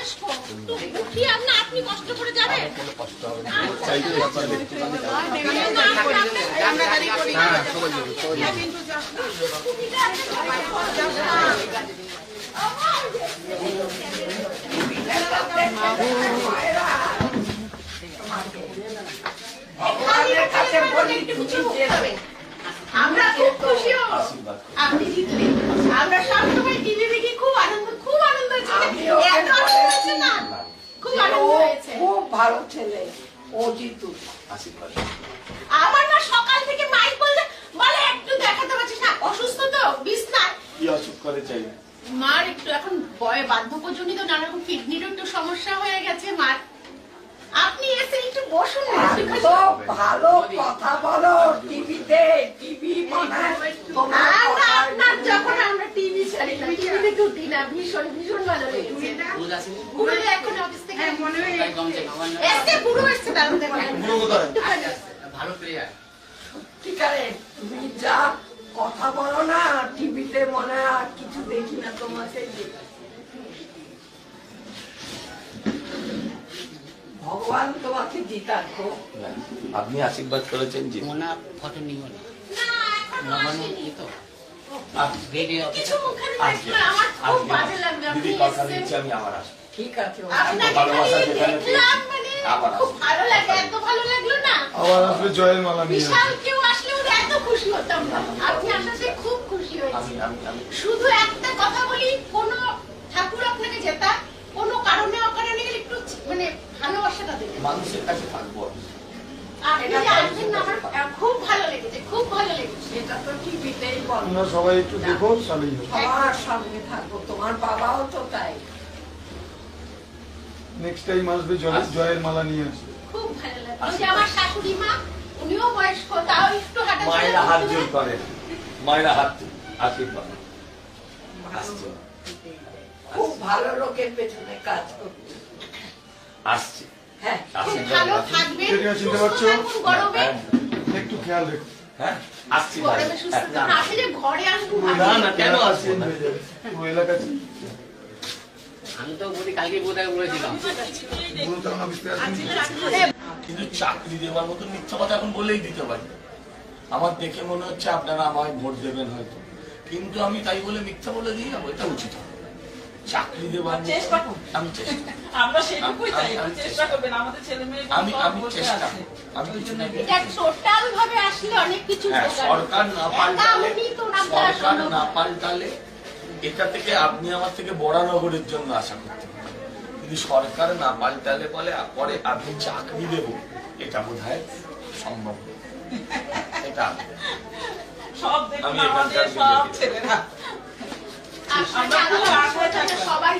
বয়স্ক তো উঠি আপনি আপনি কষ্ট করে যাবেন? কষ্ট হবে না চাইলে আপনার একটুখানি আমরা গাড়ি করি হ্যাঁ সবাই যাবে সবাই যাবে ভগবানের কাছে বলি তুমি যেতে আমরা খুব খুশি হব আশীর্বাদ করুন। আপনি জিতলে আমরা সবসময় টিভি দেখি খুব আনন্দ খুব আনন্দ হয়েছে আমিও এত আনন্দ হয়েছে না খুব আনন্দ ও হয়েছে খুব ভালো ছেলে ও জিতু আমার মা সকাল থেকে মাইক বলে একটু দেখাতে পারছিস না? অসুস্থ তো? বিছনায়? কি অসুখ করে চাই? মার একটু এখন বয় বার্ধক্যজনিত নানা রকম কিডনিরও একটু সমস্যা হয়ে গেছে মার। আপনি এসে একটু বসুন না ভালো কথা বলো টিভিতে টিভি মানে আপনার যখন আমরা টিভি চালি না টিভি দেখে উঠি না ভীষণ ভীষণ ভালো লেগেছে। এখন ভালো প্লেয়ার সত্যিকারে তুমি যা কথা বলো না টিভিতে মনে আর কিছু দেখি না তোমাকে। ভগবান তোমাকে জিতাতো আপনি আশীর্বাদ করেছেন যে মোনা ফটো নিও না। না নবান্ন তো। আমার খুব বাজে। দিচ্ছি আমি আবার আসব ঠিক আছে ভালোবাসা যেখানে মানে আবার খুব ভালো লাগে এত ভালো লাগল না? আবার আসবে জয়ের মালা নিয়ে। বিশাল কেউ আসলে ওরা এত খুশি হতাম না। আপনি আসাতে খুব খুশি হয়েছি আমি আমি শুধু একটা কথা বলি কোন ঠাকুর আপনাকে জেতা কোনো কারণে অকারণে গেলে একটু মানে ভালোবাসাটা দেবে মানুষের কাছে থাকব আমি। আপনি যে আসবেন না আমার খুব ভালো লেগেছে খুব ভালো লেগেছে। এটা তো টিভিতেই বলো। তোমরা সবাই একটু দেখো সঙ্গে থাকব তোমার বাবাও তো তাই। নেক্সট টাইম আসবে জয়ের জয়ের মালা নিয়ে আসবে। খুব ভালো লাগল ওই যে আমার শাশুড়ি মা উনিও বয়স্ক তাও একটু হাঁটা মায়েরা হাত জোর করে। মায়েরা হাত আশীর্বাদ। আসছে। খুব ভালো লোকের পেছনে কাজ করতে আসছে। হ্যাঁ। ভালো চিনতে পারছ? হ্যাঁ, একটু খেয়াল রেখো। হ্যাঁ আসছি। ঘরে আসব না না কেন আসব না? পুরো এলাকা চেঞ্জ আমি তো বলি কালকে বোধহয় বলেছিলাম। পুরো তখন অফিসে আসবেন কিন্তু চাকরি দেওয়ার মতো মিথ্যা কথা এখন বলেই দিতে পারি। আমার দেখে মনে হচ্ছে আপনারা আমায় ভোট দেবেন হয়তো। কিন্তু আমি তাই বলে মিথ্যা বলে দিয়ে যাব এটা উচিত চাকরি দেওয়ার চেষ্টা আমি চেষ্টা আমরা সেটুকুই চাই আমি- আমি চেষ্টা করবেন আমাদের ছেলে মেয়ে আমি আমি চেষ্টা আমি কিছু না এটা টোটাল ভাবে আসলে অনেক কিছু হ্যাঁ সরকার না পাল্টালে না না। পাল্টালে এটা থেকে আপনি আমার থেকে বড় নগরের জন্য আশা করতে যদি সরকার না পাল্টালে বলে পরে আপনি চাকরি দেব। এটা বোধ হয় সম্ভব এটা আমি। সবাই